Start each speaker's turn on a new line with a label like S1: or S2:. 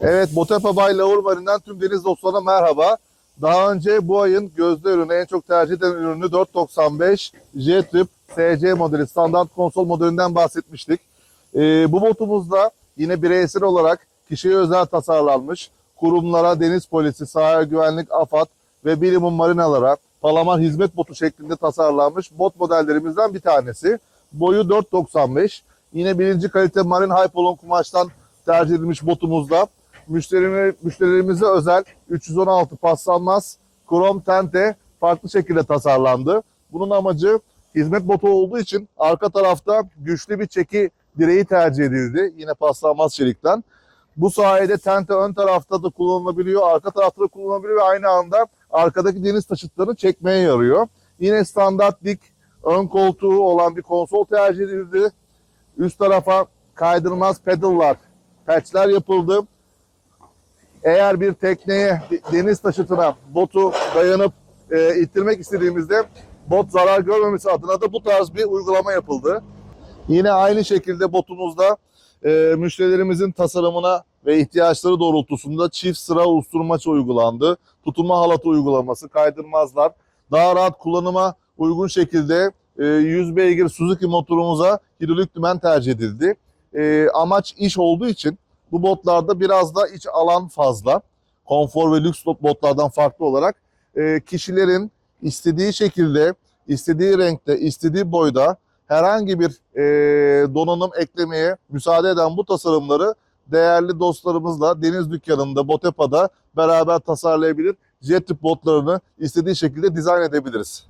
S1: Evet, Botepa Bay Lavur Marin'den tüm deniz dostlarına merhaba. Daha önce bu ayın gözde ürünü, en çok tercih edilen ürünü 495 J-Trip SC modeli, standart konsol modelinden bahsetmiştik. Ee, bu botumuzda yine bireysel olarak kişiye özel tasarlanmış, kurumlara, deniz polisi, sahil güvenlik, AFAD ve bilimum marinalara palamar hizmet botu şeklinde tasarlanmış bot modellerimizden bir tanesi. Boyu 4.95. Yine birinci kalite marin hypolon kumaştan tercih edilmiş botumuzda müşterime, müşterilerimize özel 316 paslanmaz krom tente farklı şekilde tasarlandı. Bunun amacı hizmet botu olduğu için arka tarafta güçlü bir çeki direği tercih edildi. Yine paslanmaz çelikten. Bu sayede tente ön tarafta da kullanılabiliyor, arka tarafta da kullanılabiliyor ve aynı anda arkadaki deniz taşıtlarını çekmeye yarıyor. Yine standart dik ön koltuğu olan bir konsol tercih edildi. Üst tarafa kaydırmaz pedallar, patchler yapıldı. Eğer bir tekneye, deniz taşıtına botu dayanıp e, ittirmek istediğimizde bot zarar görmemesi adına da bu tarz bir uygulama yapıldı. Yine aynı şekilde botumuzda e, müşterilerimizin tasarımına ve ihtiyaçları doğrultusunda çift sıra usturmaç uygulandı. Tutulma halatı uygulaması, kaydırmazlar. Daha rahat kullanıma uygun şekilde e, 100 beygir Suzuki motorumuza hidrolik dümen tercih edildi. E, amaç iş olduğu için bu botlarda biraz da iç alan fazla. Konfor ve lüks botlardan farklı olarak e, kişilerin istediği şekilde, istediği renkte, istediği boyda herhangi bir e, donanım eklemeye müsaade eden bu tasarımları değerli dostlarımızla Deniz Dükkanı'nda, Botepa'da beraber tasarlayabilir. Jet tip botlarını istediği şekilde dizayn edebiliriz.